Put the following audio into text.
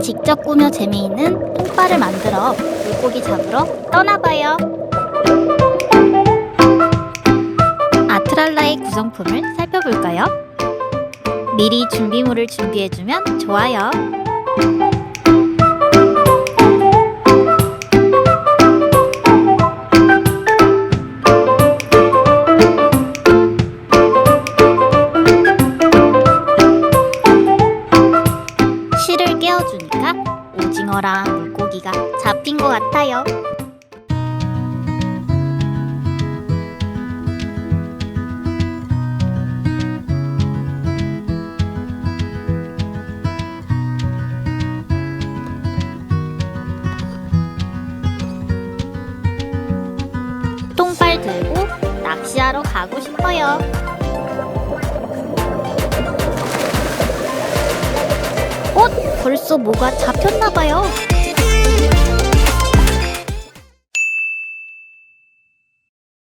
직접 꾸며 재미있는 똥바를 만들어 물고기 잡으러 떠나봐요. 아트랄라의 구성품을 살펴볼까요? 미리 준비물을 준비해주면 좋아요. 깨워주니까 오징어랑 물고기가 잡힌 것 같아요. 똥발 들고 낚시하러 가고 싶어요. 어? 벌써 뭐가 잡혔나봐요.